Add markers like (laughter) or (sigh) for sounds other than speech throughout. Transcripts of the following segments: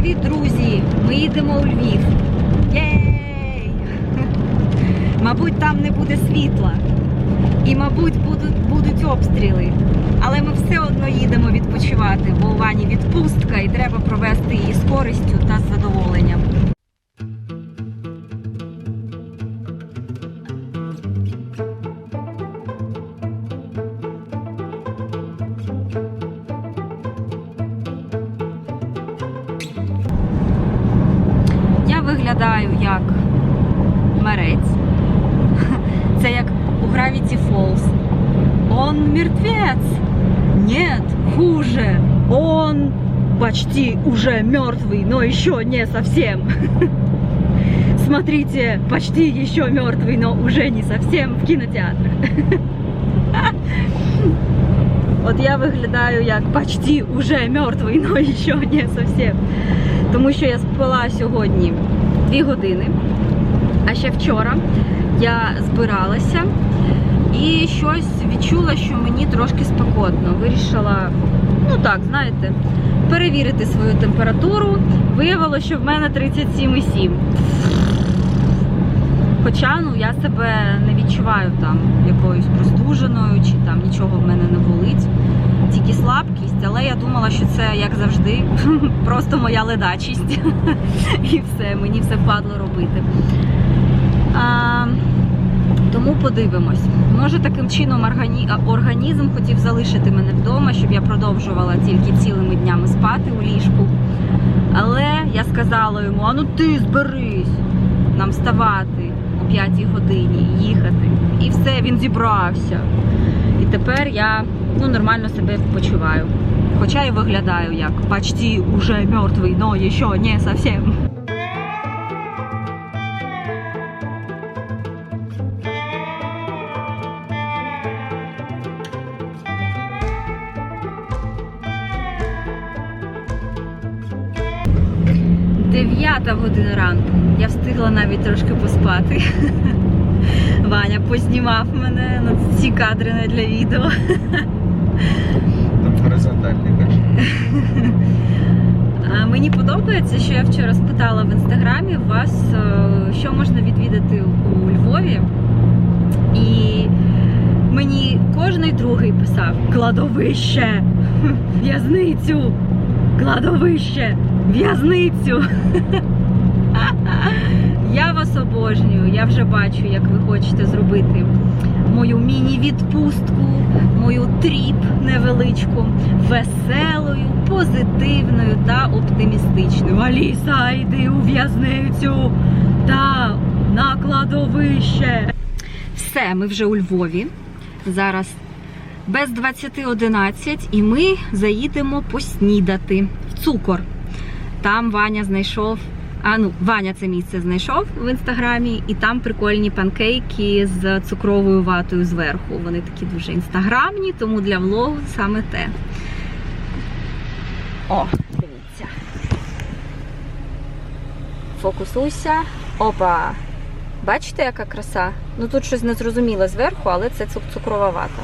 Привіт, друзі! Ми їдемо у Львів. Єй! Мабуть, там не буде світла. І, мабуть, будуть, будуть обстріли. Але ми все одно їдемо відпочивати, бо у Вані відпустка і треба провести її з користю та з задоволенням. Уже мертвый, но еще не совсем. (laughs) Смотрите, почти еще мертвый, но уже не совсем в кинотеатрах. (laughs) От я виглядаю як почти уже мертвий, но ще не совсем. Тому що я спала сьогодні 2 години. А ще вчора я збиралася і щось відчула, що мені трошки спекотно. Вирішила, ну так, знаєте, перевірити свою температуру. Виявилося, що в мене 37,7. Хоча ну, я себе не відчуваю там якоюсь простуженою чи там нічого в мене не болить. Тільки слабкість, але я думала, що це як завжди, (laughs) просто моя ледачість. (laughs) І все, мені все впадло робити. А, тому подивимось. Може таким чином органі... організм хотів залишити мене вдома, щоб я продовжувала тільки цілими днями спати у ліжку. Але я сказала йому: а ну ти зберись, нам вставати о 5 годині, їхати. І все, він зібрався. І тепер я ну, нормально себе почуваю. Хоча і виглядаю як почти уже мертвий, но ще не совсем. Дев'ята година ранку. Я встигла навіть трошки поспати. (laughs) Ваня познімав мене на ці кадри не для відео. Там горизонтальний. (laughs) А Мені подобається, що я вчора спитала в інстаграмі вас, е, що можна відвідати у Львові. І мені кожний другий писав кладовище, (laughs) в'язницю, кладовище, в'язницю. (laughs) Я вас обожнюю. Я вже бачу, як ви хочете зробити мою міні-відпустку, мою тріп невеличку, веселою, позитивною та оптимістичною. Аліса, йди у в'язницю та на кладовище. Все, ми вже у Львові. Зараз без 20.11 і ми заїдемо поснідати в цукор. Там Ваня знайшов. А ну, Ваня це місце знайшов в інстаграмі, і там прикольні панкейки з цукровою ватою зверху. Вони такі дуже інстаграмні, тому для влогу саме те. О, дивіться. Фокусуйся. Опа! Бачите, яка краса? Ну тут щось незрозуміле зверху, але це цукрова вата.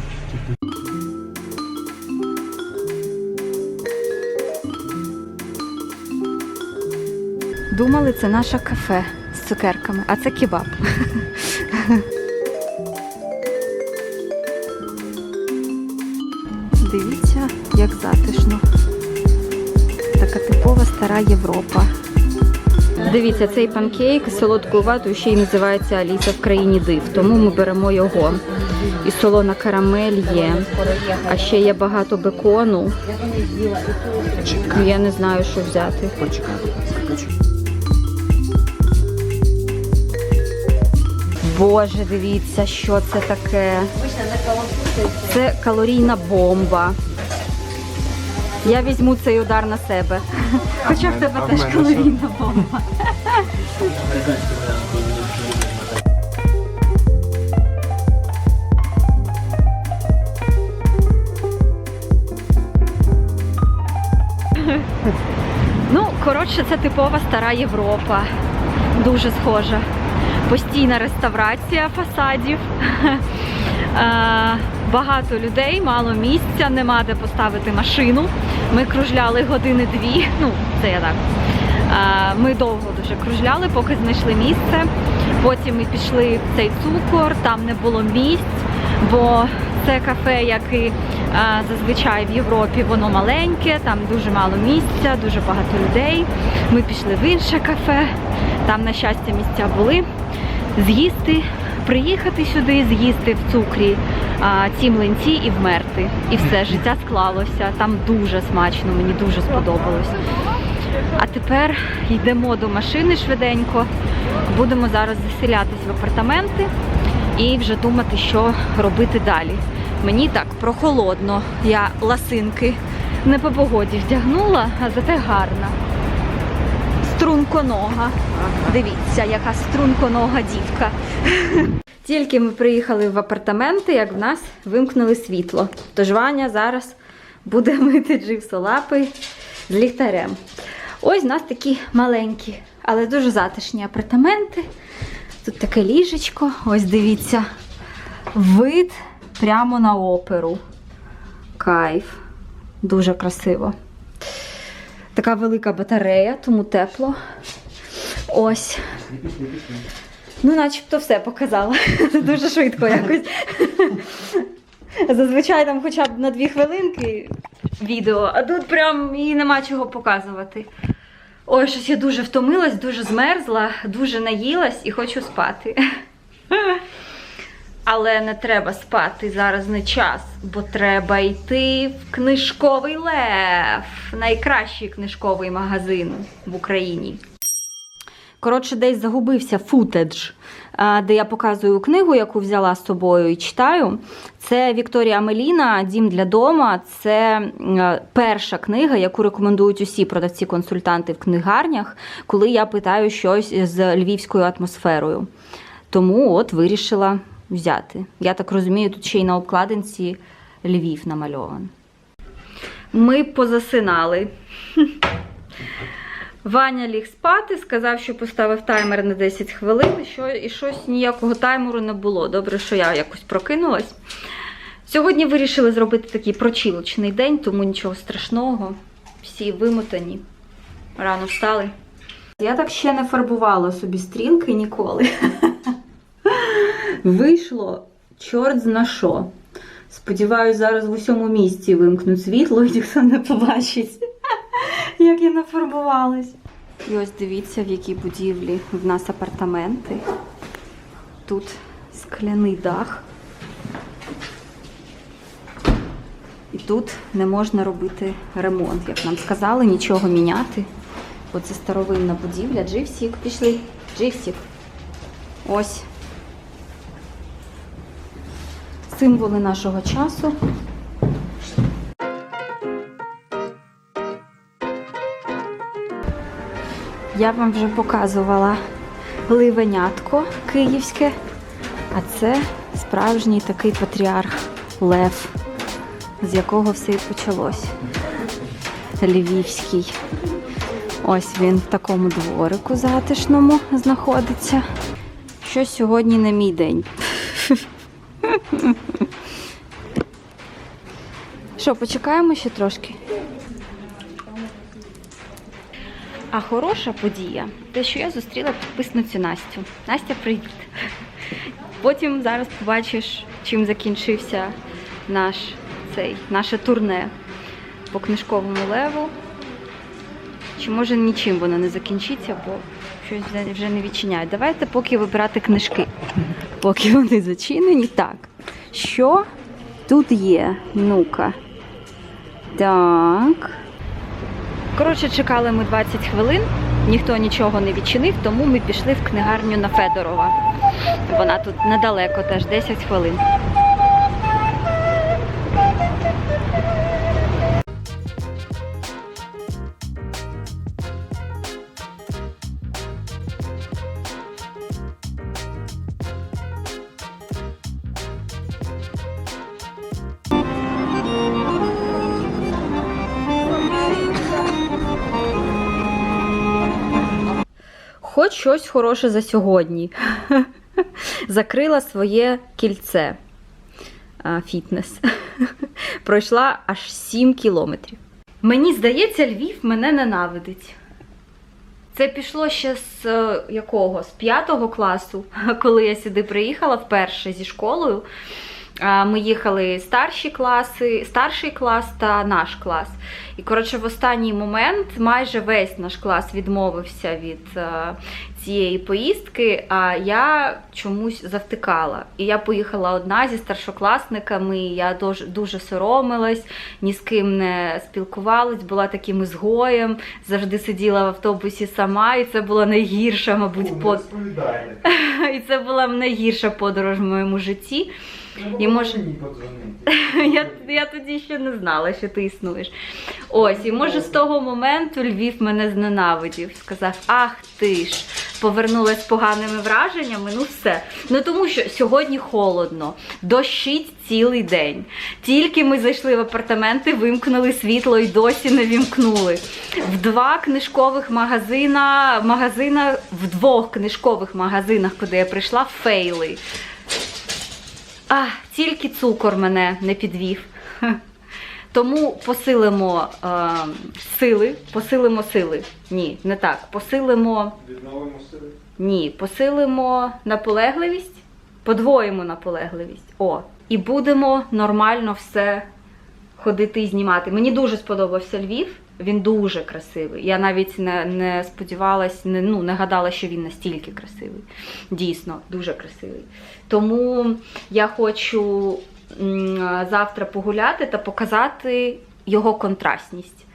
Думали, це наше кафе з цукерками, а це кебаб. (laughs) Дивіться, як затишно. Така типова стара Європа. Дивіться, цей панкейк з солодкою ватою ще й називається Аліса в країні див, тому ми беремо його. І солона карамель є, а ще є багато бекону. Я не знаю, що взяти. Боже, дивіться, що це таке. Це калорійна бомба. Я візьму цей удар на себе. Хоча в тебе теж калорійна бомба. Ну, коротше, це типова стара Європа. Дуже схожа. Постійна реставрація фасадів. (laughs) Е, Багато людей, мало місця, нема де поставити машину. Ми кружляли години дві. (laughs) Ну, це я так Ми довго дуже кружляли, поки знайшли місце. Потім ми пішли в цей цукор, там не було місць, бо це кафе, як і зазвичай в Європі, воно маленьке, там дуже мало місця, дуже багато людей. Ми пішли в інше кафе, там, на щастя, місця були. З'їсти, приїхати сюди, з'їсти в цукрі а, ці млинці і вмерти. І все, життя склалося. Там дуже смачно, мені дуже сподобалось. А тепер йдемо до машини швиденько. Будемо зараз заселятись в апартаменти і вже думати, що робити далі. Мені так прохолодно. Я ласинки не по погоді вдягнула, а зате гарна. Струнконога. Дивіться, яка струнконога дівка. Тільки ми приїхали в апартаменти, як в нас вимкнули світло. Тож Ваня зараз буде (laughs) мити джипсолапи з ліхтарем. Ось у нас такі маленькі, але дуже затишні апартаменти. Тут таке ліжечко. Ось дивіться. Вид прямо на оперу. Кайф. Дуже красиво. Така велика батарея, тому тепло. Ось. Ну, начебто все показала. (laughs) Дуже швидко (laughs) якось. Зазвичай там хоча б на дві хвилинки відео, а тут прям і нема чого показувати. Ой, щось я дуже втомилась, дуже змерзла, дуже наїлась і хочу спати. (laughs) Але не треба спати, зараз не час, бо треба йти в книжковий лев, найкращий книжковий магазин в Україні. Коротше, десь загубився футедж, де я показую книгу, яку взяла з собою і читаю. Це Вікторія Меліна Дім для дома. Це перша книга, яку рекомендують усі продавці-консультанти в книгарнях, коли я питаю щось з львівською атмосферою. Тому от вирішила взяти. Я так розумію, тут ще й на обкладинці Львів намальований. Ми позасинали. (laughs) Ваня ліг спати, сказав, що поставив таймер на 10 хвилин, що, і щось ніякого таймеру не було. Добре, що я якось прокинулась. Сьогодні вирішили зробити такий прочілочний день, тому нічого страшного. Всі вимотані. Рано встали. Я так ще не фарбувала собі стрілки ніколи. (laughs) Вийшло чорт зна що. Сподіваюсь, зараз в усьому місті вимкнуть світло і ніхто не побачить, (laughs) як я нафарбувалась. І ось дивіться, в якій будівлі в нас апартаменти. Тут скляний дах. І тут не можна робити ремонт, як нам сказали, нічого міняти. Бо це старовинна будівля. Дживсік, пішли. Дживсік. Ось. Символи нашого часу. Я вам вже показувала ливенятко київське, а це справжній такий патріарх Лев, з якого все і почалось. Львівський. Ось він в такому дворику затишному знаходиться. Що сьогодні не мій день. (laughs) Що, почекаємо ще трошки? А хороша подія, те, що я зустріла підписницю Настю. Настя, привіт. Потім зараз побачиш, чим закінчився наш цей, наше турне по книжковому леву. Чи може нічим воно не закінчиться, бо щось вже- не відчиняють. Давайте поки вибирати книжки, поки вони зачинені. Так. Що тут є? Ну-ка. Так. Коротше, чекали ми 20 хвилин, ніхто нічого не відчинив, тому ми пішли в книгарню на Федорова. Вона тут недалеко, теж 10 хвилин. Хороше за сьогодні. (laughs) Закрила своє кільце фітнес. (laughs) Пройшла аж 7 кілометрів. Мені здається, Львів мене ненавидить. Це пішло ще з е, якого? З п'ятого класу, (laughs) коли я сюди приїхала вперше зі школою. Ми їхали старші класи, старший клас та наш клас. І коротше, в останній момент майже весь наш клас відмовився від е, цієї поїздки, а я чомусь завтикала. І я поїхала одна зі старшокласниками. Я дуже, дуже соромилась, ні з ким не спілкувалась, була таким ізгоєм, завжди сиділа в автобусі сама, і це була найгірша, мабуть, под... (laughs) і це була найгірша подорож в моєму житті. І може- (laughs) Я, я тоді ще не знала, що ти існуєш. Ось, і може з того моменту Львів мене зненавидів. Сказав: Ах ти ж, повернулась з поганими враженнями. Ну все. Ну тому що сьогодні холодно, дощить цілий день. Тільки ми зайшли в апартаменти, вимкнули світло і досі не вімкнули. В два книжкових магазина, магазина, в двох книжкових магазинах, куди я прийшла, фейли. А, тільки цукор мене не підвів. Тому посилимо е, сили, посилимо сили. Ні, не так. Посилимо. Відновимо сили. Ні, посилимо наполегливість, подвоїмо наполегливість. О, і будемо нормально все ходити і знімати. Мені дуже сподобався Львів. Він дуже красивий. Я навіть не, не сподівалась, не, ну, не гадала, що він настільки красивий. Дійсно, дуже красивий. Тому я хочу завтра погуляти та показати його контрастність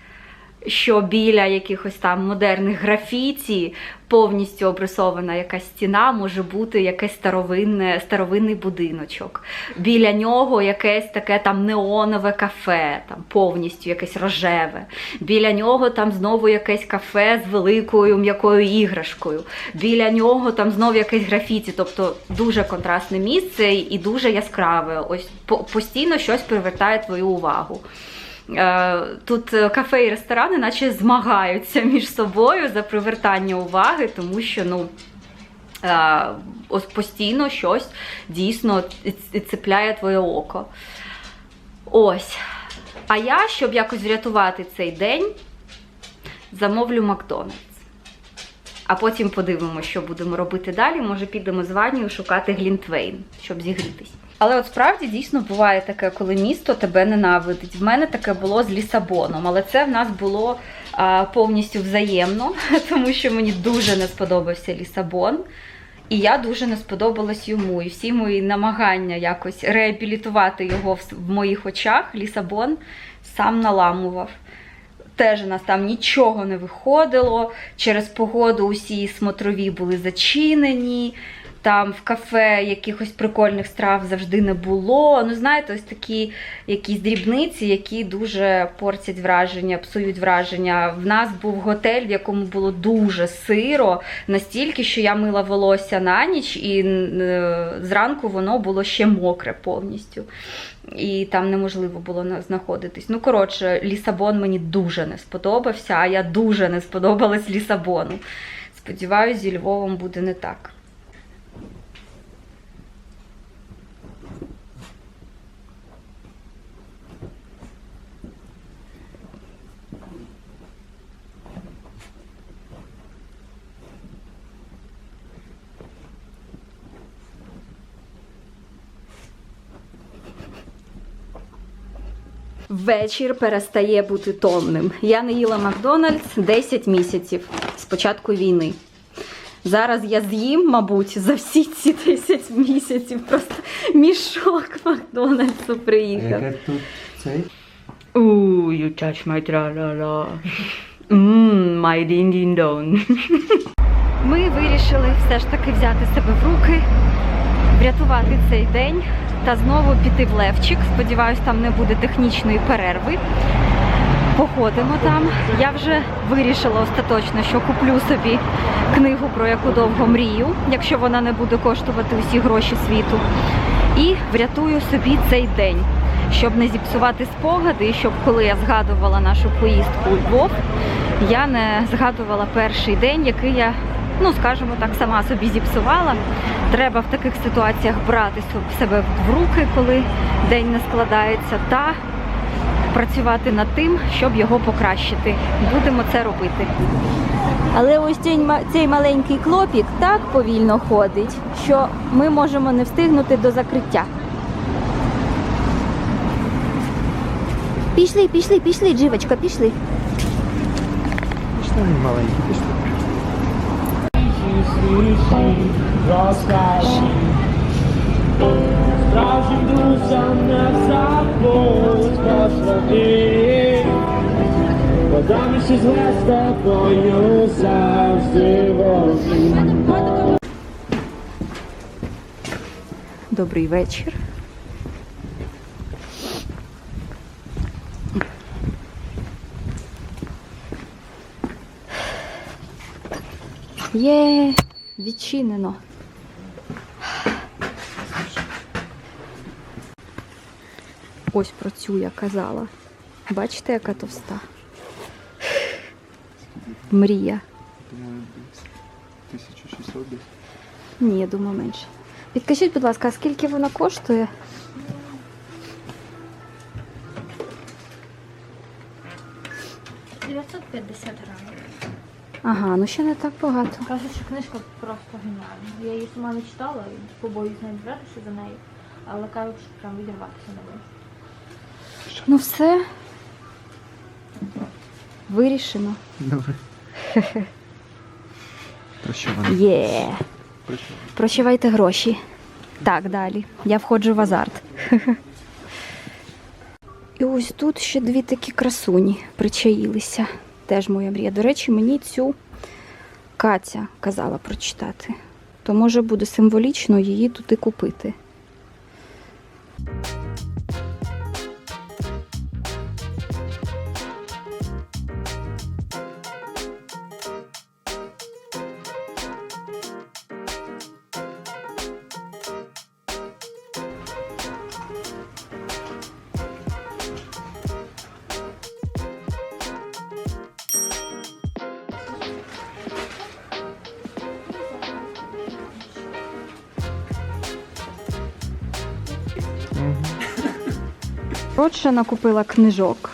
що біля якихось там модерних графіті повністю обрисована якась стіна, може бути якесь старовинне, старовинний будиночок. Біля нього якесь таке там неонове кафе, там повністю якесь рожеве. Біля нього там знову якесь кафе з великою м'якою іграшкою. Біля нього там знову якесь графіті. Тобто дуже контрастне місце і дуже яскраве. Ось постійно щось привертає твою увагу. Е, Тут е, кафе і ресторани, наче змагаються між собою за привертання уваги, тому що ну. е, постійно щось дійсно цепляє твоє око. Ось. А я, щоб якось врятувати цей день, замовлю Макдональдс. А потім подивимося, що будемо робити далі. Може, підемо з Ванею шукати Глінтвейн, щоб зігрітись. Але от справді дійсно буває таке, коли місто тебе ненавидить. В мене таке було з Лісабоном, але це в нас було а, повністю взаємно, (laughs) тому що мені дуже не сподобався Лісабон. І я дуже не сподобалась йому. І всі мої намагання якось реабілітувати його в моїх очах, Лісабон сам наламував. Теж у нас там нічого не виходило. Через погоду усі смотрові були зачинені. Там в кафе якихось прикольних страв завжди не було. Ну, знаєте, ось такі якісь дрібниці, які дуже портять враження, псують враження. В нас був готель, в якому було дуже сиро, настільки, що я мила волосся на ніч, і е, зранку воно було ще мокре повністю. І там неможливо було знаходитись. Ну, коротше, Лісабон мені дуже не сподобався, а я дуже не сподобалась Лісабону. Сподіваюсь, зі Львовом буде не так. Вечір перестає бути томним. Я не їла Макдональдс 10 місяців з початку війни. Зараз я з'їм, мабуть, за всі ці 10 місяців. Просто мішок Макдональдсу приїхав. Яке тут цей? Ooh, you touch my tra-la-la. Mmm, my ding-ding-dong. Ми вирішили все ж таки взяти себе в руки, врятувати цей день та знову піти в Левчик. Сподіваюсь, там не буде технічної перерви. Походимо там. Я вже вирішила остаточно, що куплю собі книгу, про яку довго мрію, якщо вона не буде коштувати усі гроші світу. І врятую собі цей день, щоб не зіпсувати спогади, і щоб коли я згадувала нашу поїздку у Львов, я не згадувала перший день, який я, ну скажімо так, сама собі зіпсувала. Треба в таких ситуаціях брати себе в руки, коли день не складається, та працювати над тим, щоб його покращити. Будемо це робити. Але ось цей, цей маленький клопік так повільно ходить, що ми можемо не встигнути до закриття. Пішли, пішли, пішли, дживочка, пішли. Пішли маленький, пішли. розкажи. Справжнім друзям не забудь послати. Подам ще зле з тобою завжди вогні. Добрий вечір. Є, Відчинено. Ось про цю я казала. Бачите, яка товста? Мрія. Думаю, десь 1600 десь. Ні, я думаю, менше. Підкажіть, будь ласка, а скільки вона коштує? – 950 грамів. Ага, ну ще не так багато. Кажуть, що книжка просто геніальна. Я її сама не читала і побоюсь навіть братися за неї, але кажуть, що прям відірватися не можу. Ну все. Вирішено. Добре. (laughs) Про? Є. Прощавайте гроші. Так, далі. Я входжу в азарт. (laughs) І ось тут ще дві такі красуні причаїлися. Теж моя мрія. До речі, мені цю Катя казала прочитати. То може буде символічно її туди купити. Коротше, накупила книжок.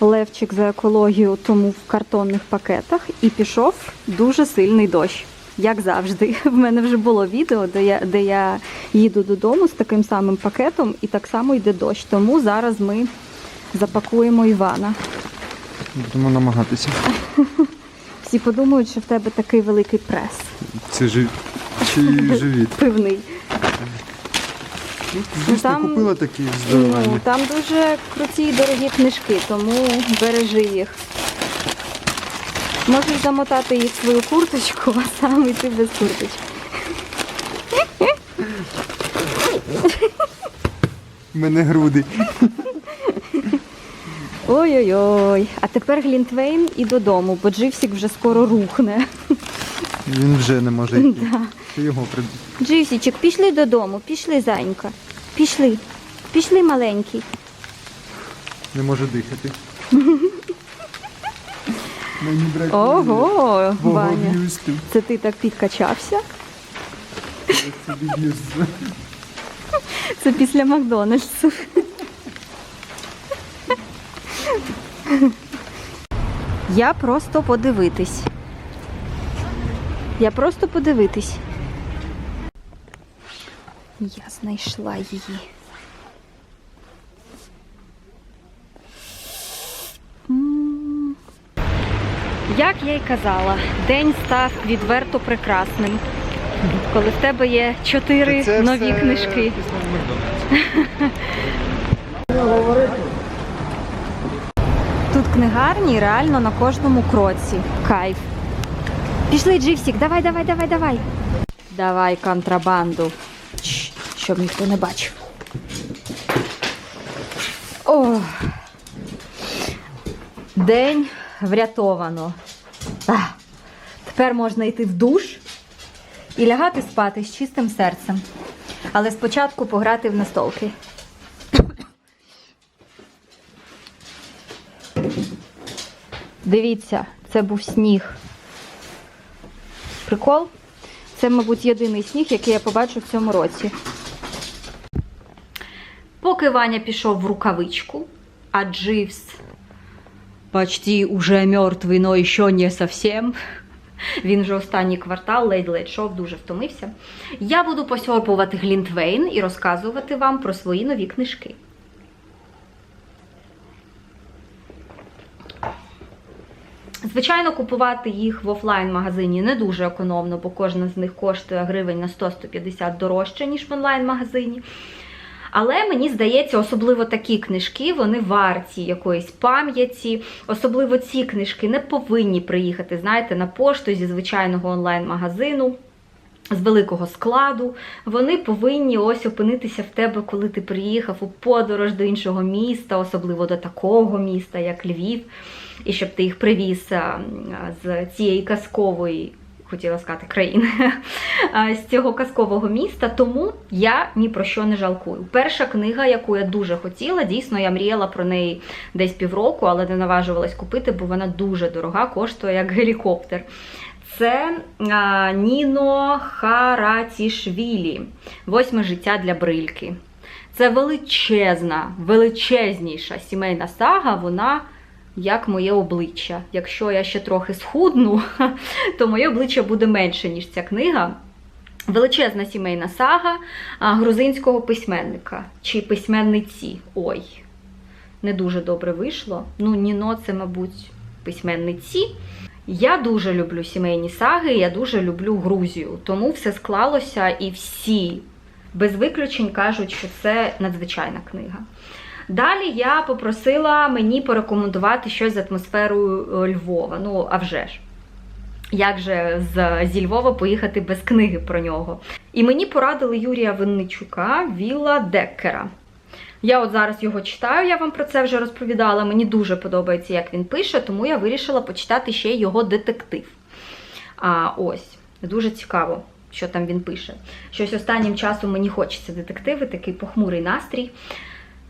Левчик за екологію тому в картонних пакетах і пішов дуже сильний дощ. Як завжди. (laughs) В мене вже було відео, де я, де я їду додому з таким самим пакетом, і так само йде дощ. Тому зараз ми запакуємо Івана. Будемо намагатися. (laughs) Всі подумають, що в тебе такий великий прес Це жив... Чи живіт? (laughs) пивний. Звісно, Там- купила такі Ну, здоровенні. там дуже круті і дорогі книжки, тому бережи їх. Можеш замотати їх в свою курточку, а сам йти без курточки. У мене груди. Ой-ой-ой. А тепер Глінтвейн і додому, бо Дживсік вже скоро рухне. Він вже не може йти. (laughs) Ти його прид... Дживсічик, пішли додому, пішли, зайнька. Пішли. Пішли маленький. не може дихати. (laughs) Мені бракує. Ого, Ваня. б'юсту. Це ти так підкачався? Я собі б'юст. (laughs) Це після Макдональдсу. Я просто подивитись. Я просто подивитись. Я знайшла її. Як я й казала, день став відверто прекрасним. Коли в тебе є чотири Це нові все книжки. Тут книгарні реально на кожному кроці. Кайф. Пішли, Дживсік, давай, давай, давай, давай. Давай контрабанду. Щоб ніхто не бачив. О. День врятовано. А. Тепер можна йти в душ і лягати спати з чистим серцем. Але спочатку пограти в настолки. Дивіться, це був сніг. Прикол? Це, мабуть, єдиний сніг, який я побачу в цьому році. Поки Ваня пішов в рукавичку, а Дживс почти уже мертвий, но ще не совсем. Він вже останній квартал, ледь-ледь шов, дуже втомився. Я буду посьорпувати Глінтвейн і розказувати вам про свої нові книжки. Звичайно, купувати їх в офлайн-магазині не дуже економно, бо кожна з них коштує гривень на 100-150 дорожче, ніж в онлайн-магазині. Але мені здається, особливо такі книжки, вони варті якоїсь пам'яті. Особливо ці книжки не повинні приїхати, знаєте, на пошту зі звичайного онлайн-магазину. З великого складу, вони повинні ось опинитися в тебе, коли ти приїхав у подорож до іншого міста, особливо до такого міста, як Львів, і щоб ти їх привіз з цієї казкової, хотіла сказати, країни, (laughs) з цього казкового міста. Тому я ні про що не жалкую. Перша книга, яку я дуже хотіла, дійсно, я мріяла про неї десь півроку, але не наважувалась купити, бо вона дуже дорога, коштує як (laughs) гелікоптер. Це а, Ніно Харатішвілі. Восьме життя для брильки. Це величезна, величезніша сімейна сага. Вона як моє обличчя. Якщо я ще трохи схудну, (laughs) то моє обличчя буде менше, ніж ця книга. Величезна сімейна сага грузинського письменника чи письменниці. Ой, не дуже добре вийшло. Ну, Ніно, це, мабуть, письменниці. Я дуже люблю сімейні саги, я дуже люблю Грузію, тому все склалося і всі без виключень кажуть, що це надзвичайна книга. Далі я попросила мені порекомендувати щось з атмосферою е, Львова. Ну, а вже ж. Як же з, зі Львова поїхати без книги про нього? І мені порадили Юрія Винничука Вілла Деккера. Я от зараз його читаю, я вам про це вже розповідала. Мені дуже подобається, як він пише, тому я вирішила почитати ще його детектив. А ось, дуже цікаво, що там він пише. Щось останнім часом мені хочеться детективи, такий похмурий настрій.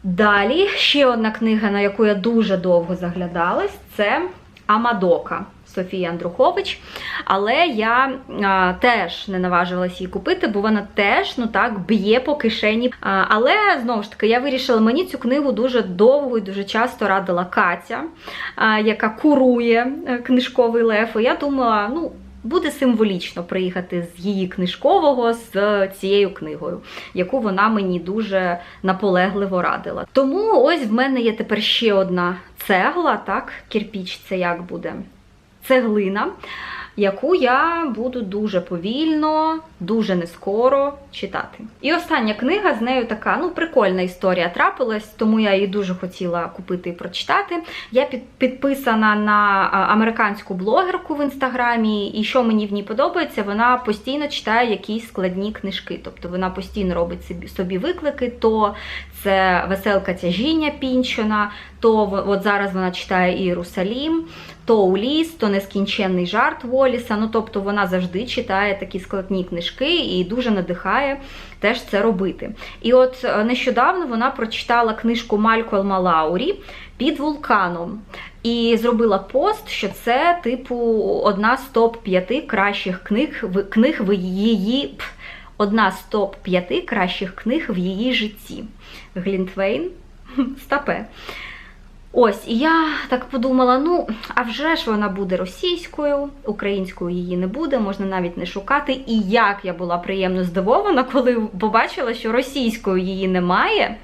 Далі ще одна книга, на яку я дуже довго заглядалась, це Амадока Софії Андрухович. Але я а, теж не наважилась її купити, бо вона теж ну так б'є по кишені. А, але знову ж таки, я вирішила, мені цю книгу дуже довго і дуже часто радила Катя, а, яка курує е, книжковий лев. І я думала, ну. Буде символічно приїхати з її книжкового з цією книгою, яку вона мені дуже наполегливо радила. Тому ось в мене є тепер ще одна цегла, так, кірпіч це як буде? Цеглина, яку я буду дуже повільно, дуже нескоро читати. І остання книга з нею така, ну, прикольна історія трапилась, тому я її дуже хотіла купити і прочитати. Я під, підписана на американську блогерку в інстаграмі, і що мені в ній подобається, вона постійно читає якісь складні книжки. Тобто вона постійно робить собі, собі виклики, то це веселка тяжіння Пінчона, то от зараз вона читає Єрусалім, то Уліс, то нескінченний жарт Воліса. Ну тобто вона завжди читає такі складні книжки і дуже надихає теж це робити. І от е, нещодавно вона прочитала книжку Малькольма Лаурі під вулканом. І зробила пост, що це, типу, одна з топ-5 кращих книг книг в її. Одна з топ-5 кращих книг в її житті. Глінтвейн (laughs) стапе. Ось, і я так подумала: ну, а вже ж вона буде російською, українською її не буде, можна навіть не шукати. І як я була приємно здивована, коли побачила, що російською її немає,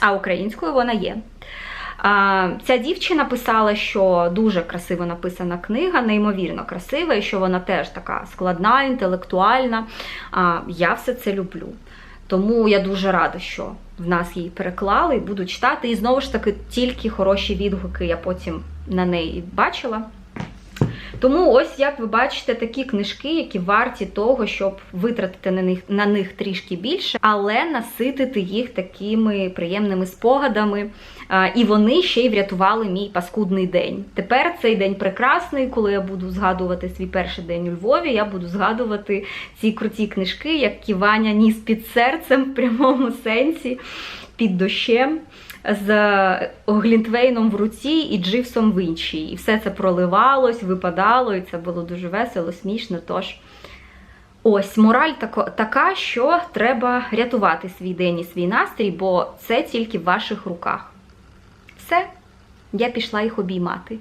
а українською вона є. Ця дівчина писала, що дуже красиво написана книга, неймовірно красива, і що вона теж така складна, інтелектуальна. Я все це люблю. Тому я дуже рада, що в нас її переклали і буду читати. І знову ж таки, тільки хороші відгуки я потім на неї бачила. Тому ось, як ви бачите, такі книжки, які варті того, щоб витратити на них, на них трішки більше, але наситити їх такими приємними спогадами. І вони ще й врятували мій паскудний день. Тепер цей день прекрасний, коли я буду згадувати свій перший день у Львові, я буду згадувати ці круті книжки, як Ківаня ніс під серцем в прямому сенсі, під дощем з Глінтвейном в руці і Дживсом в іншій. І все це проливалось, випадало, і це було дуже весело, смішно. Тож ось мораль така, що треба рятувати свій день і свій настрій, бо це тільки в ваших руках. Все, я пішла їх обіймати.